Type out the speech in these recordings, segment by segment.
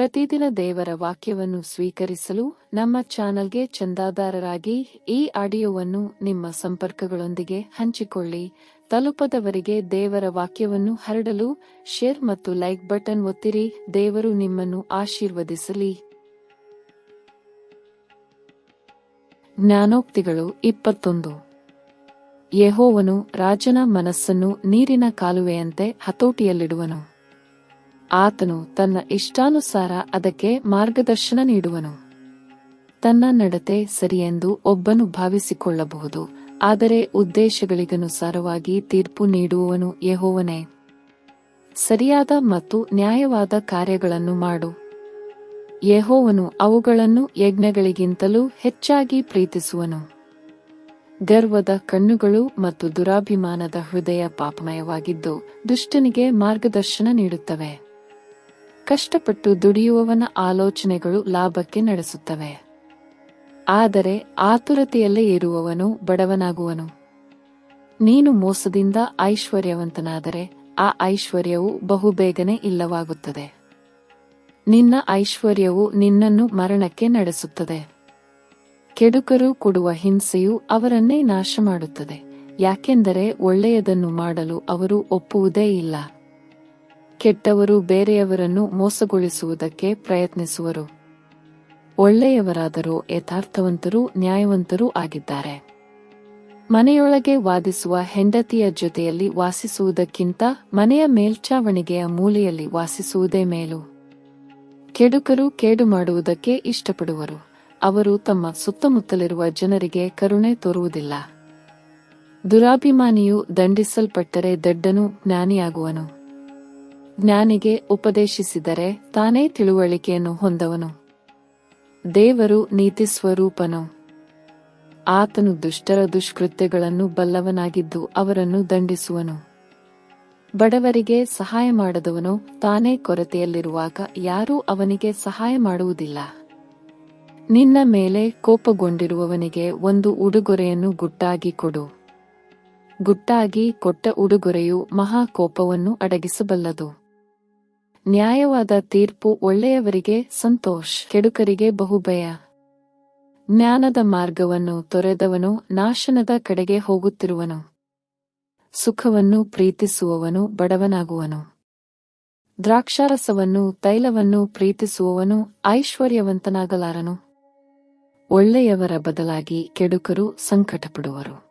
ಪ್ರತಿದಿನ ದೇವರ ವಾಕ್ಯವನ್ನು ಸ್ವೀಕರಿಸಲು ನಮ್ಮ ಚಾನೆಲ್ಗೆ ಚಂದಾದಾರರಾಗಿ ಈ ಆಡಿಯೋವನ್ನು ನಿಮ್ಮ ಸಂಪರ್ಕಗಳೊಂದಿಗೆ ಹಂಚಿಕೊಳ್ಳಿ. ತಲುಪದವರಿಗೆ ದೇವರ ವಾಕ್ಯವನ್ನು ಹರಡಲು ಶೇರ್ ಮತ್ತು ಲೈಕ್ ಬಟನ್ ಒತ್ತಿರಿ. ದೇವರು ನಿಮ್ಮನ್ನು ಆಶೀರ್ವದಿಸಲಿ. ಜ್ಞಾನೋಕ್ತಿಗಳು ಇಪ್ಪತ್ತೊಂದು. ಯೆಹೋವನು ರಾಜನ ಮನಸ್ಸನ್ನು ನೀರಿನ ಕಾಲುವೆಯಂತೆ ಹತೋಟಿಯಲ್ಲಿಡುವನು. ಆತನು ತನ್ನ ಇಷ್ಟಾನುಸಾರ ಅದಕ್ಕೆ ಮಾರ್ಗದರ್ಶನ ನೀಡುವನು. ತನ್ನ ನಡತೆ ಸರಿಯೆಂದು ಒಬ್ಬನು ಭಾವಿಸಿಕೊಳ್ಳಬಹುದು, ಆದರೆ ಉದ್ದೇಶಗಳಿಗನುಸಾರವಾಗಿ ತೀರ್ಪು ನೀಡುವವನು ಯೆಹೋವನೇ. ಸರಿಯಾದ ಮತ್ತು ನ್ಯಾಯವಾದ ಕಾರ್ಯಗಳನ್ನು ಮಾಡು. ಯೆಹೋವನು ಅವುಗಳನ್ನು ಯಜ್ಞಗಳಿಗಿಂತಲೂ ಹೆಚ್ಚಾಗಿ ಪ್ರೀತಿಸುವನು. ಗರ್ವದ ಕಣ್ಣುಗಳು ಮತ್ತು ದುರಾಭಿಮಾನದ ಹೃದಯ ಪಾಪಮಯವಾಗಿದ್ದು ದುಷ್ಟನಿಗೆ ಮಾರ್ಗದರ್ಶನ ನೀಡುತ್ತವೆ. ಕಷ್ಟಪಟ್ಟು ದುಡಿಯುವವನ ಆಲೋಚನೆಗಳು ಲಾಭಕ್ಕೆ ನಡೆಸುತ್ತವೆ. ಆದರೆ ಆತುರತೆಯಲ್ಲೇ ಇರುವವನು ಬಡವನಾಗುವನು. ನೀನು ಮೋಸದಿಂದ ಐಶ್ವರ್ಯವಂತನಾದರೆ ಆ ಐಶ್ವರ್ಯವು ಬಹುಬೇಗನೆ ಇಲ್ಲವಾಗುತ್ತದೆ. ನಿನ್ನ ಐಶ್ವರ್ಯವು ನಿನ್ನನ್ನು ಮರಣಕ್ಕೆ ನಡೆಸುತ್ತದೆ. ಕೆಡುಕರು ಕೊಡುವ ಹಿಂಸೆಯು ಅವರನ್ನೇ ನಾಶ ಮಾಡುತ್ತದೆ ಯಾಕೆಂದರೆ ಒಳ್ಳೆಯದನ್ನು ಮಾಡಲು ಅವರು ಒಪ್ಪುವುದೇ ಇಲ್ಲ. ಕೆಟ್ಟವರು ಬೇರೆಯವರನ್ನು ಮೋಸಗೊಳಿಸುವುದಕ್ಕೆ ಪ್ರಯತ್ನಿಸುವರು. ಒಳ್ಳೆಯವರಾದರೂ ಯಥಾರ್ಥವಂತರೂ, ನ್ಯಾಯವಂತರೂ ಆಗಿದ್ದಾರೆ. ಮನೆಯೊಳಗೆ ವಾದಿಸುವ ಹೆಂಡತಿಯ ಜೊತೆಯಲ್ಲಿ ವಾಸಿಸುವುದಕ್ಕಿಂತ ಮನೆಯ ಮೇಲ್ಚಾವಣಿಗೆಯ ಮೂಲೆಯಲ್ಲಿ ವಾಸಿಸುವುದೇ ಮೇಲು. ಕೆಡುಕರು ಕೇಡು ಮಾಡುವುದಕ್ಕೆ ಇಷ್ಟಪಡುವರು. ಅವರು ತಮ್ಮ ಸುತ್ತಮುತ್ತಲಿರುವ ಜನರಿಗೆ ಕರುಣೆ ತೋರುವುದಿಲ್ಲ. ದುರಾಭಿಮಾನಿಯು ದಂಡಿಸಲ್ಪಟ್ಟರೆ ದಡ್ಡನು ಜ್ಞಾನಿಯಾಗುವನು. ಜ್ಞಾನಿಗೆ ಉಪದೇಶಿಸಿದರೆ ತಾನೇ ತಿಳುವಳಿಕೆಯನ್ನು ಹೊಂದವನು. ದೇವರು ನೀತಿ ಸ್ವರೂಪನು. ಆತನು ದುಷ್ಟರ ದುಷ್ಕೃತ್ಯಗಳನ್ನು ಬಲ್ಲವನಾಗಿದ್ದು ಅವರನ್ನು ದಂಡಿಸುವನು. ಬಡವರಿಗೆ ಸಹಾಯ ಮಾಡದವನು ತಾನೇ ಕೊರತೆಯಲ್ಲಿರುವಾಗ ಯಾರೂ ಅವನಿಗೆ ಸಹಾಯ ಮಾಡುವುದಿಲ್ಲ. ನಿನ್ನ ಮೇಲೆ ಕೋಪಗೊಂಡಿರುವವನಿಗೆ ಒಂದು ಉಡುಗೊರೆಯನ್ನು ಗುಟ್ಟಾಗಿ ಕೊಡು. ಗುಟ್ಟಾಗಿ ಕೊಟ್ಟ ಉಡುಗೊರೆಯು ಮಹಾಕೋಪವನ್ನು ಅಡಗಿಸಬಲ್ಲದು. ನ್ಯಾಯವಾದ ತೀರ್ಪು ಒಳ್ಳೆಯವರಿಗೆ ಸಂತೋಷ್, ಕೆಡುಕರಿಗೆ ಬಹುಭಯ. ಜ್ಞಾನದ ಮಾರ್ಗವನ್ನು ತೊರೆದವನು ನಾಶನದ ಕಡೆಗೆ ಹೋಗುತ್ತಿರುವನು. ಸುಖವನ್ನು ಪ್ರೀತಿಸುವವನು ಬಡವನಾಗುವನು. ದ್ರಾಕ್ಷಾರಸವನ್ನು, ತೈಲವನ್ನು ಪ್ರೀತಿಸುವವನು ಐಶ್ವರ್ಯವಂತನಾಗಲಾರನು. ಒಳ್ಳೆಯವರ ಬದಲಾಗಿ ಕೆಡುಕರು ಸಂಕಟಪಡುವರು.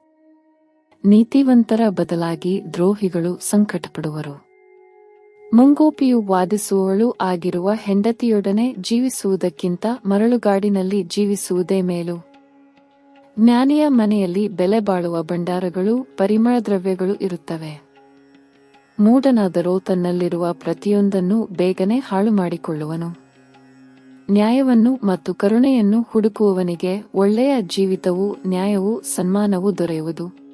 ನೀತಿವಂತರ ಬದಲಾಗಿ ದ್ರೋಹಿಗಳು ಸಂಕಟಪಡುವರು. ಮುಂಗೋಪಿಯು ವಾದಿಸುವವಳು ಆಗಿರುವ ಹೆಂಡತಿಯೊಡನೆ ಜೀವಿಸುವುದಕ್ಕಿಂತ ಮರಳುಗಾಡಿನಲ್ಲಿ ಜೀವಿಸುವುದೇ ಮೇಲು. ಜ್ಞಾನಿಯ ಮನೆಯಲ್ಲಿ ಬೆಲೆ ಬಾಳುವ ಭಂಡಾರಗಳು, ಪರಿಮಳ ದ್ರವ್ಯಗಳು ಇರುತ್ತವೆ. ಮೂಢನಾದರೂ ತನ್ನಲ್ಲಿರುವ ಪ್ರತಿಯೊಂದನ್ನು ಬೇಗನೆ ಹಾಳು ಮಾಡಿಕೊಳ್ಳುವನು. ನ್ಯಾಯವನ್ನು ಮತ್ತು ಕರುಣೆಯನ್ನು ಹುಡುಕುವವನಿಗೆ ಒಳ್ಳೆಯ ಜೀವಿತವೂ ನ್ಯಾಯವೂ ಸನ್ಮಾನವೂ ದೊರೆಯುವುದು.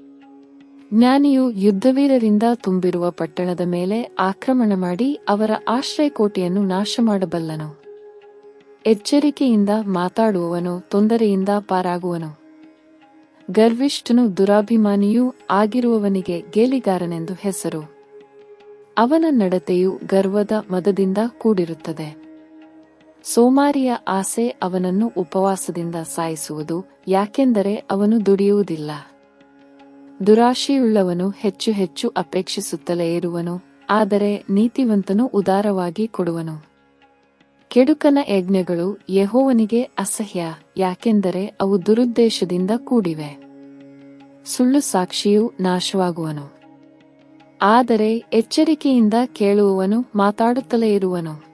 ಜ್ಞಾನಿಯು ಯುದ್ಧವೀರರಿಂದ ತುಂಬಿರುವ ಪಟ್ಟಣದ ಮೇಲೆ ಆಕ್ರಮಣ ಮಾಡಿ ಅವರ ಆಶ್ರಯಕೋಟೆಯನ್ನು ನಾಶ ಮಾಡಬಲ್ಲನು ಎಚ್ಚರಿಕೆಯಿಂದ ಮಾತಾಡುವವನು, ತೊಂದರೆಯಿಂದ ಪಾರಾಗುವನು. ಗರ್ವಿಷ್ಠನು ದುರಾಭಿಮಾನಿಯೂ ಆಗಿರುವವನಿಗೆ ಗೇಲಿಗಾರನೆಂದು ಹೆಸರು. ಅವನ ನಡತೆಯು ಗರ್ವದ ಮದದಿಂದ ಕೂಡಿರುತ್ತದೆ. ಸೋಮಾರಿಯ ಆಸೆ ಅವನನ್ನು ಉಪವಾಸದಿಂದ ಸಾಯಿಸುವುದು, ಯಾಕೆಂದರೆ ಅವನು ದುಡಿಯುವುದಿಲ್ಲ. ದುರಾಶೆಯುಳ್ಳವನು ಹೆಚ್ಚು ಹೆಚ್ಚು ಅಪೇಕ್ಷಿಸುತ್ತಲೇ ಇರುವನು, ಆದರೆ ನೀತಿವಂತನು ಉದಾರವಾಗಿ ಕೊಡುವನು. ಕೆಡುಕನ ಯಜ್ಞಗಳು ಯಹೋವನಿಗೆ ಅಸಹ್ಯ, ಯಾಕೆಂದರೆ ಅವು ದುರುದ್ದೇಶದಿಂದ ಕೂಡಿವೆ. ಸುಳ್ಳು ಸಾಕ್ಷಿಯು ನಾಶವಾಗುವನು. ಆದರೆ ಎಚ್ಚರಿಕೆಯಿಂದ ಕೇಳುವವನು ಮಾತಾಡುತ್ತಲೇ ಇರುವನು.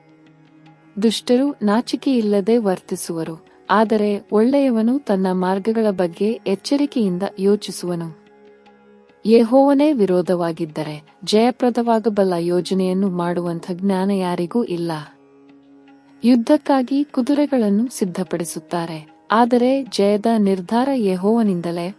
ದುಷ್ಟರು ನಾಚಿಕೆಯಿಲ್ಲದೆ ವರ್ತಿಸುವರು, ಆದರೆ ಒಳ್ಳೆಯವನು ತನ್ನ ಮಾರ್ಗಗಳ ಬಗ್ಗೆ ಎಚ್ಚರಿಕೆಯಿಂದ ಯೋಚಿಸುವನು. ಯೆಹೋವನೇ ವಿರೋಧವಾಗಿದ್ದರೆ ಜಯಪ್ರದವಾಗಬಲ್ಲ ಯೋಜನೆಯನ್ನು ಮಾಡುವಂಥ ಜ್ಞಾನ ಯಾರಿಗೂ ಇಲ್ಲ. ಯುದ್ಧಕ್ಕಾಗಿ ಕುದುರೆಗಳನ್ನು ಸಿದ್ಧಪಡಿಸುತ್ತಾರೆ. ಆದರೆ ಜಯದ ನಿರ್ಧಾರ ಯೆಹೋವನಿಂದಲೇ